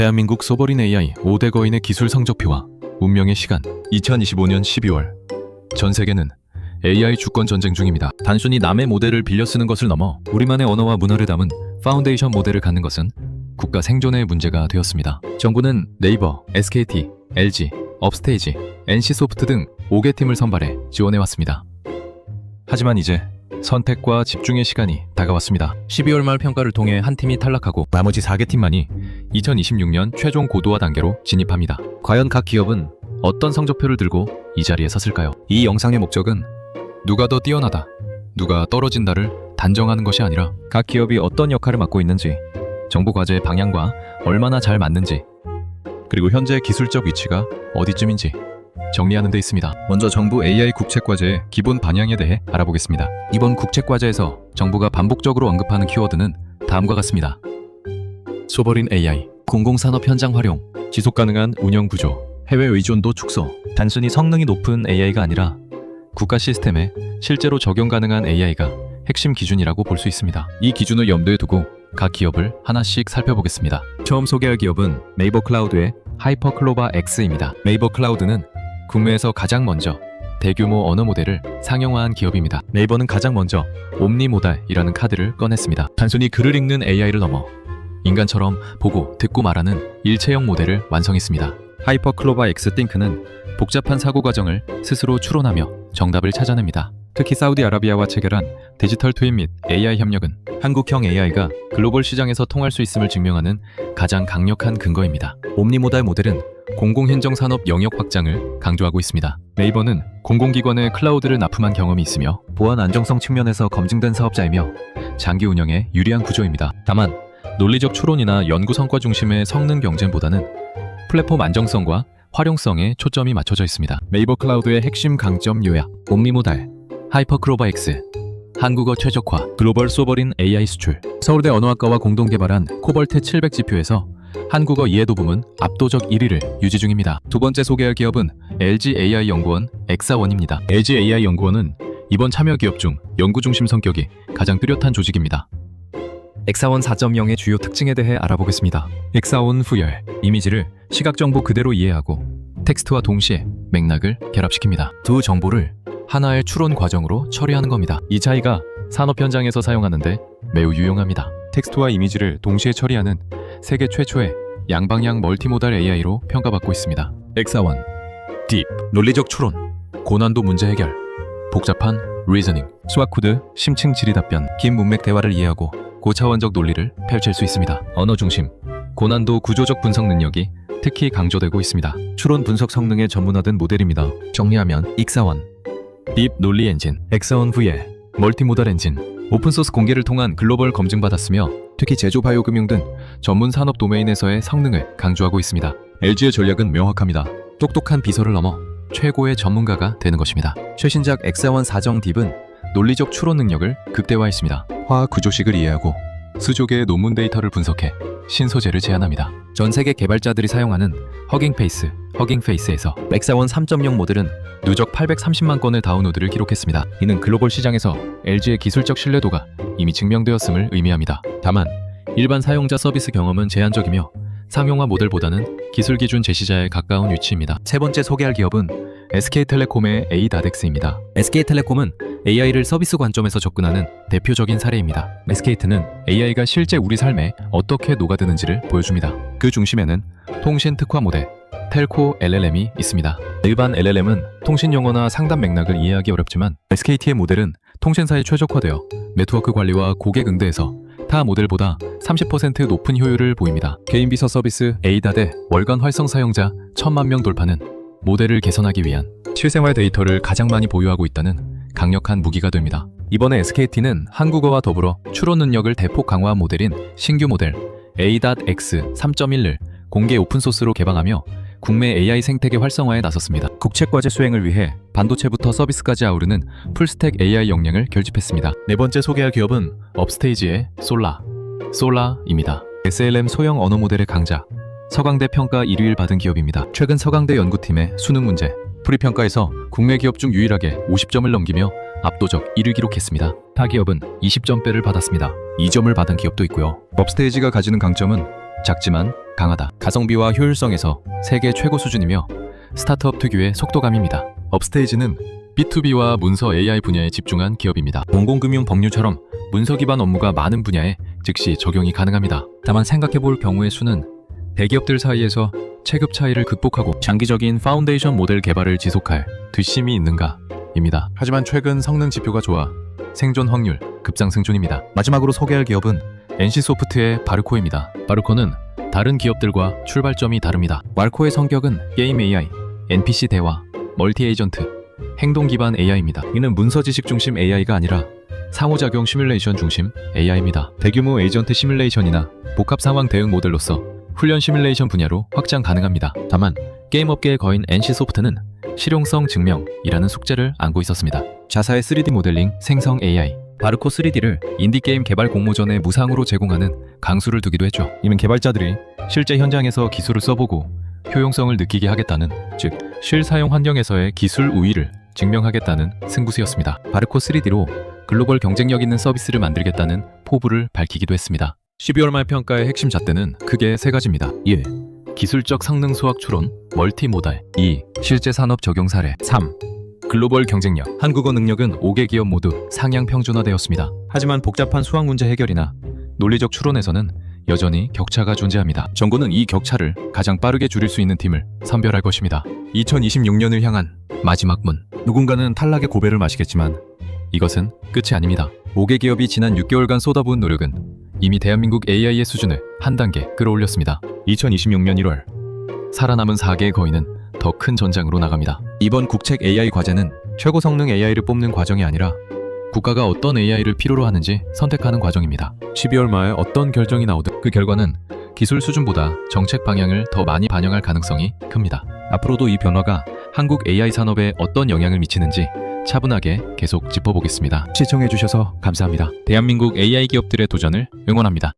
대한민국 소버린 AI 5대 거인의 기술 성적표와 운명의 시간 2025년 12월 전 세계는 AI 주권 전쟁 중입니다. 단순히 남의 모델을 빌려 쓰는 것을 넘어 우리만의 언어와 문화를 담은 파운데이션 모델을 갖는 것은 국가 생존의 문제가 되었습니다. 정부는 네이버, SKT, LG, 업스테이지, NC소프트 등 5개 팀을 선발해 지원해 왔습니다. 하지만 이제 선택과 집중의 시간이 다가왔습니다. 12월 말 평가를 통해 한 팀이 탈락하고 나머지 4개 팀만이 2026년 최종 고도화 단계로 진입합니다. 과연 각 기업은 어떤 성적표를 들고 이 자리에 섰을까요? 이 영상의 목적은 누가 더 뛰어나다, 누가 떨어진다를 단정하는 것이 아니라 각 기업이 어떤 역할을 맡고 있는지, 정부 과제의 방향과 얼마나 잘 맞는지, 그리고 현재 기술적 위치가 어디쯤인지 정리하는 데 있습니다. 먼저 정부 AI 국책 과제의 기본 방향에 대해 알아보겠습니다. 이번 국책 과제에서 정부가 반복적으로 언급하는 키워드는 다음과 같습니다. 소버린 AI, 공공산업 현장 활용, 지속 가능한 운영 구조, 해외 의존도 축소. 단순히 성능이 높은 AI가 아니라 국가 시스템에 실제로 적용 가능한 AI가 핵심 기준이라고 볼 수 있습니다. 이 기준을 염두에 두고 각 기업을 하나씩 살펴보겠습니다. 처음 소개할 기업은 네이버 클라우드의 하이퍼클로바 X입니다. 네이버 클라우드는 국내에서 가장 먼저 대규모 언어 모델을 상용화한 기업입니다. 네이버는 가장 먼저 옴니모달이라는 카드를 꺼냈습니다. 단순히 글을 읽는 AI를 넘어 인간처럼 보고 듣고 말하는 일체형 모델을 완성했습니다. 하이퍼클로바 X 띵크는 복잡한 사고 과정을 스스로 추론하며 정답을 찾아냅니다. 특히 사우디아라비아와 체결한 디지털 트윈 및 AI 협력은 한국형 AI가 글로벌 시장에서 통할 수 있음을 증명하는 가장 강력한 근거입니다. 옴니모달 모델은 공공행정 산업 영역 확장을 강조하고 있습니다. 네이버는 공공기관에 클라우드를 납품한 경험이 있으며 보안 안정성 측면에서 검증된 사업자이며 장기 운영에 유리한 구조입니다. 다만 논리적 추론이나 연구 성과 중심의 성능 경쟁보다는 플랫폼 안정성과 활용성에 초점이 맞춰져 있습니다. 네이버 클라우드의 핵심 강점 요약, 옴니모달, 하이퍼크로바 X, 한국어 최적화, 글로벌 소버린 AI 수출, 서울대 언어학과와 공동 개발한 코벌트 700 지표에서 한국어 이해도 부문 압도적 1위를 유지 중입니다. 두 번째 소개할 기업은 LG AI 연구원 엑사원입니다. LG AI 연구원은 이번 참여 기업 중 연구 중심 성격이 가장 뚜렷한 조직입니다. 엑사원 4.0의 주요 특징에 대해 알아보겠습니다. 엑사원 후열, 이미지를 시각 정보 그대로 이해하고 텍스트와 동시에 맥락을 결합시킵니다. 두 정보를 하나의 추론 과정으로 처리하는 겁니다. 이 차이가 산업 현장에서 사용하는데 매우 유용합니다. 텍스트와 이미지를 동시에 처리하는 세계 최초의 양방향 멀티모달 AI로 평가받고 있습니다. 엑사원 딥 논리적 추론 고난도 문제 해결 복잡한 리저닝 수학 코드 심층 지리 답변 긴 문맥 대화를 이해하고 고차원적 논리를 펼칠 수 있습니다. 언어 중심 고난도 구조적 분석 능력이 특히 강조되고 있습니다. 추론 분석 성능에 전문화된 모델입니다. 정리하면 익사원 딥 논리 엔진 엑사원 후에 멀티모달 엔진 오픈소스 공개를 통한 글로벌 검증받았으며 특히 제조 바이오 금융 등 전문 산업 도메인에서의 성능을 강조하고 있습니다. LG의 전략은 명확합니다. 똑똑한 비서를 넘어 최고의 전문가가 되는 것입니다. 최신작 엑사원 4정 딥은 논리적 추론 능력을 극대화했습니다. 화학 구조식을 이해하고 수조 개의 논문 데이터를 분석해 신소재를 제안합니다. 전 세계 개발자들이 사용하는 허깅페이스, 허깅페이스에서 엑사원 3.0 모델은 누적 830만 건의 다운로드를 기록했습니다. 이는 글로벌 시장에서 LG의 기술적 신뢰도가 이미 증명되었음을 의미합니다. 다만 일반 사용자 서비스 경험은 제한적이며 상용화 모델보다는 기술 기준 제시자에 가까운 위치입니다. 세 번째 소개할 기업은 SK텔레콤의 에이다덱스입니다. SK텔레콤은 AI를 서비스 관점에서 접근하는 대표적인 사례입니다. SK트는 AI가 실제 우리 삶에 어떻게 녹아드는지를 보여줍니다. 그 중심에는 통신 특화 모델, 텔코 LLM이 있습니다. 일반 LLM은 통신 용어나 상담 맥락을 이해하기 어렵지만 SKT의 모델은 통신사에 최적화되어 네트워크 관리와 고객 응대에서 타 모델보다 30% 높은 효율을 보입니다. 개인 비서 서비스 에이다대 월간 활성 사용자 1000만 명 돌파는 모델을 개선하기 위한 실생활 데이터를 가장 많이 보유하고 있다는 강력한 무기가 됩니다. 이번에 SKT는 한국어와 더불어 추론 능력을 대폭 강화한 모델인 신규 모델 A.X 3.1을 공개 오픈소스로 개방하며 국내 AI 생태계 활성화에 나섰습니다. 국책과제 수행을 위해 반도체부터 서비스까지 아우르는 풀스택 AI 역량을 결집했습니다. 네 번째 소개할 기업은 업스테이지의 솔라, 솔라입니다. SLM 소형 언어 모델의 강자, 서강대 평가 1위를 받은 기업입니다. 최근 서강대 연구팀의 수능 문제, 프리평가에서 국내 기업 중 유일하게 50점을 넘기며 압도적 1위 기록했습니다. 타 기업은 20점대를 받았습니다. 2점을 받은 기업도 있고요. 업스테이지가 가지는 강점은 작지만 강하다. 가성비와 효율성에서 세계 최고 수준이며 스타트업 특유의 속도감입니다. 업스테이지는 B2B와 문서 AI 분야에 집중한 기업입니다. 공공금융 법률처럼 문서 기반 업무가 많은 분야에 즉시 적용이 가능합니다. 다만 생각해 볼 경우의 수는 대기업들 사이에서 체급 차이를 극복하고 장기적인 파운데이션 모델 개발을 지속할 뒷심이 있는가 입니다. 하지만 최근 성능 지표가 좋아 생존 확률 급상승 중입니다. 마지막으로 소개할 기업은 NC소프트의 바르코입니다. 바르코는 다른 기업들과 출발점이 다릅니다. 왈코의 성격은 게임 AI, NPC 대화, 멀티 에이전트, 행동 기반 AI입니다. 이는 문서 지식 중심 AI가 아니라 상호작용 시뮬레이션 중심 AI입니다. 대규모 에이전트 시뮬레이션이나 복합 상황 대응 모델로서 훈련 시뮬레이션 분야로 확장 가능합니다. 다만 게임 업계의 거인 NC소프트는 실용성 증명이라는 숙제를 안고 있었습니다. 자사의 3D 모델링 생성 AI 바르코 3D를 인디게임 개발 공모전에 무상으로 제공하는 강수를 두기도 했죠. 이는 개발자들이 실제 현장에서 기술을 써보고 효용성을 느끼게 하겠다는 즉 실사용 환경에서의 기술 우위를 증명하겠다는 승부수였습니다. 바르코 3D로 글로벌 경쟁력 있는 서비스를 만들겠다는 포부를 밝히기도 했습니다. 12월 말 평가의 핵심 잣대는 크게 세 가지입니다. 1. 기술적 성능 수학 추론, 멀티모달 2. 실제 산업 적용 사례 3. 글로벌 경쟁력, 한국어 능력은 5개 기업 모두 상향 평준화되었습니다. 하지만 복잡한 수학 문제 해결이나 논리적 추론에서는 여전히 격차가 존재합니다. 정부는 이 격차를 가장 빠르게 줄일 수 있는 팀을 선별할 것입니다. 2026년을 향한 마지막 문. 누군가는 탈락의 고배를 마시겠지만 이것은 끝이 아닙니다. 5개 기업이 지난 6개월간 쏟아부은 노력은 이미 대한민국 AI의 수준을 한 단계 끌어올렸습니다. 2026년 1월 살아남은 4개의 거인은 더 큰 전장으로 나갑니다. 이번 국책 AI 과제는 최고 성능 AI를 뽑는 과정이 아니라 국가가 어떤 AI를 필요로 하는지 선택하는 과정입니다. 12월 말 어떤 결정이 나오든 그 결과는 기술 수준보다 정책 방향을 더 많이 반영할 가능성이 큽니다. 앞으로도 이 변화가 한국 AI 산업에 어떤 영향을 미치는지 차분하게 계속 짚어보겠습니다. 시청해주셔서 감사합니다. 대한민국 AI 기업들의 도전을 응원합니다.